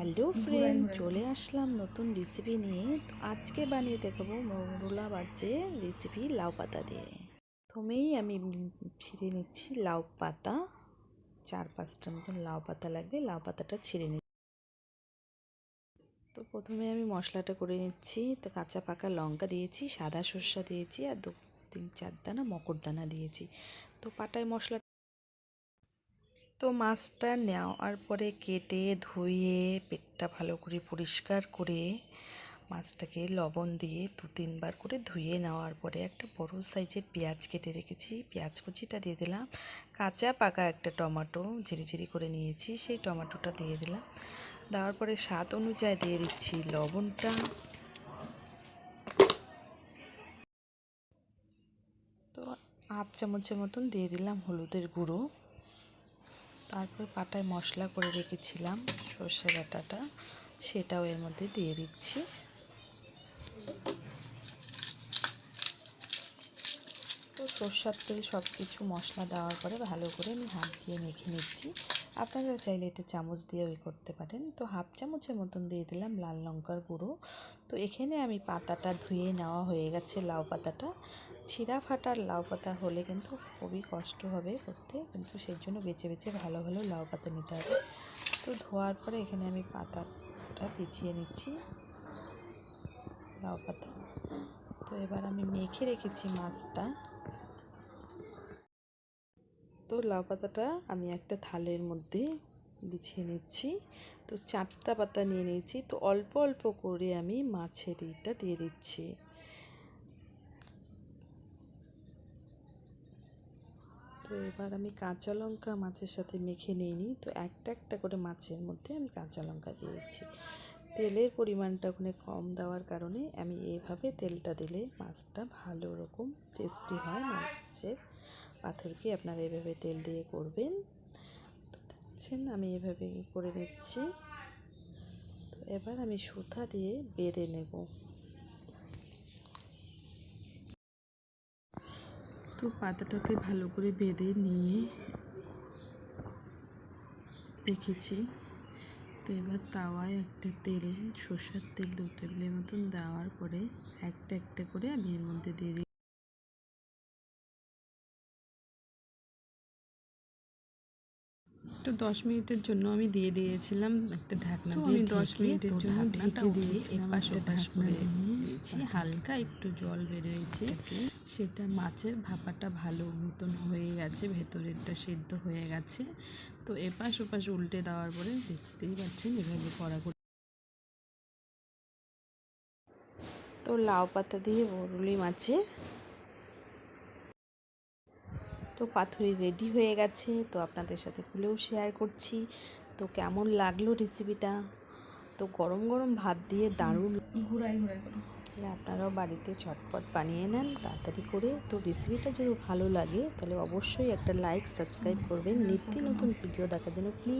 Hello friend চলে আসলাম নতুন recipe নিয়ে। তো আজকে বানিয়ে দেখাবো মরুলা বাজ্যের রেসিপি লাউ পাতা দিয়ে। প্রথমেই আমি ছিঁড়ে নিচ্ছি লাউ পাতা। চার পাঁচটা মতন লাউ পাতা লাগবে লাউ পাতাটা ছিঁড়ে নিচ্ছি। তো প্রথমে আমি মশলাটা করে নিচ্ছি। তো কাঁচা পাকা লঙ্কা দিয়েছি সাদা সর্ষা দিয়েছি আর দু তিন চার দানা মকর দানা দিয়েছি। তো পাটায় মশলা তো মাছটা নেওয়ার পরে কেটে, ধুয়ে, পেটটা ভালো করে পরিষ্কার করে মাছটাকে লবণ দিয়ে দু তিনবার করে ধুয়ে নেওয়ার পরে একটা বড় সাইজের পেঁয়াজ কেটে রেখেছি। পেঁয়াজ কুচিটা দিয়ে দিলাম। কাঁচা পাকা একটা টমেটো ঝিরি ঝিরি করে নিয়েছি, সেই টমেটোটা দিয়ে দিলাম। দেওয়ার পরে স্বাদ অনুযায়ী দিয়ে দিচ্ছি লবণটা। তো হাফ চামচের মতন দিয়ে দিলাম হলুদের গুঁড়ো। তারপর পাটায় মশলা করে রেখেছিলাম সর্ষে বাটাটা সেটাও এর মধ্যে দিয়ে দিচ্ছি। তো সর্ষার তেল সব কিছু মশলা দেওয়ার পরে ভালো করে আমি হাত দিয়ে মেখে নিচ্ছি। আপনারা চাইলে এটা চামচ দিয়ে ওই করতে পারেন। তো হাফ চামচের মতন দিয়ে দিলাম লাল লঙ্কার গুঁড়ো। তো এখানে আমি পাতাটা ধুয়ে নেওয়া হয়ে গেছে লাউ পাতাটা। ছিঁড়া ফাটার লাউ পাতা হলে কিন্তু খুবই কষ্ট হবে করতে। কিন্তু সেই জন্য বেছে বেছে ভালো ভালো লাউ পাতা নিতে হবে। তো ধোয়ার পরে এখানে আমি পাতাটা পিছিয়ে নিচ্ছি। লাউ পাতা। তো এবার আমি মেখে রেখেছি মাছটা। তো লাউ পাতাটা আমি একটা থালের মধ্যে বিছিয়ে নিচ্ছি। তো চারটা পাতা নিয়ে নিয়েছি। তো অল্প অল্প করে আমি মাছের ইটা দিয়ে দিচ্ছি। তো এবার আমি কাঁচা লঙ্কা মাছের সাথে মেখে নিয়ে নিই। তো একটা একটা করে মাছের মধ্যে আমি কাঁচা লঙ্কা দিয়ে দিচ্ছি। তেলের পরিমাণটা ওখানে কম দেওয়ার কারণে আমি এভাবে তেলটা দিলে মাছটা ভালো রকম টেস্টি হয় মাছের। পাথরকে আপনারা এভাবে তেল দিয়ে করবেন। তো দেখছেন, আমি এভাবে করে নিচ্ছি। তো এবার আমি সুতা দিয়ে বেঁধে নেব। তো পাতাটাকে ভালো করে বেঁধে নিয়ে রেখেছি। তো এবার তাওয়ায় একটা তেল, সর্ষের তেল দু টেবিলের মতন দেওয়ার পরে একটা একটা করে আমি এর মধ্যে দিয়ে দিই তো দশ মিনিটের জন্য আমি দিয়ে দিয়েছিলাম একটা ঢাকনা দিয়ে দশ মিনিটের জন্য ঢাকনাটা ঢেকে দিয়েছিলাম এপাশ ওপাশ ঢাকনা করে। দিয়েছি। হালকা একটু জল বেরোয়েছে। সেটা মাছের ভাপাটা ভালো মতন হয়ে গেছে ভেতরেরটা সেদ্ধ হয়ে গেছে। তো এপাশ ওপাশ উল্টে দেওয়ার পরে দেখতেই পাচ্ছেন এভাবে করে তো লাউ পাতা দিয়ে বরুলি মাছের তো পাথুরি রেডি হয়ে গেছে তো আপনাদের সাথে খুলেও শেয়ার করছি। তো কেমন লাগল রেসিপিটা তো গরম গরম ভাত দিয়ে দারুণ ঘুরাই ঘুরাই তাহলে আপনারাও বাড়িতে ছটপট বানিয়ে নেন তাড়াতাড়ি করে। তো রেসিপিটা যদি ভালো লাগে তাহলে অবশ্যই একটা লাইক সাবস্ক্রাইব করবেন। নিত্য নতুন ভিডিও দেখার জন্য প্লিজ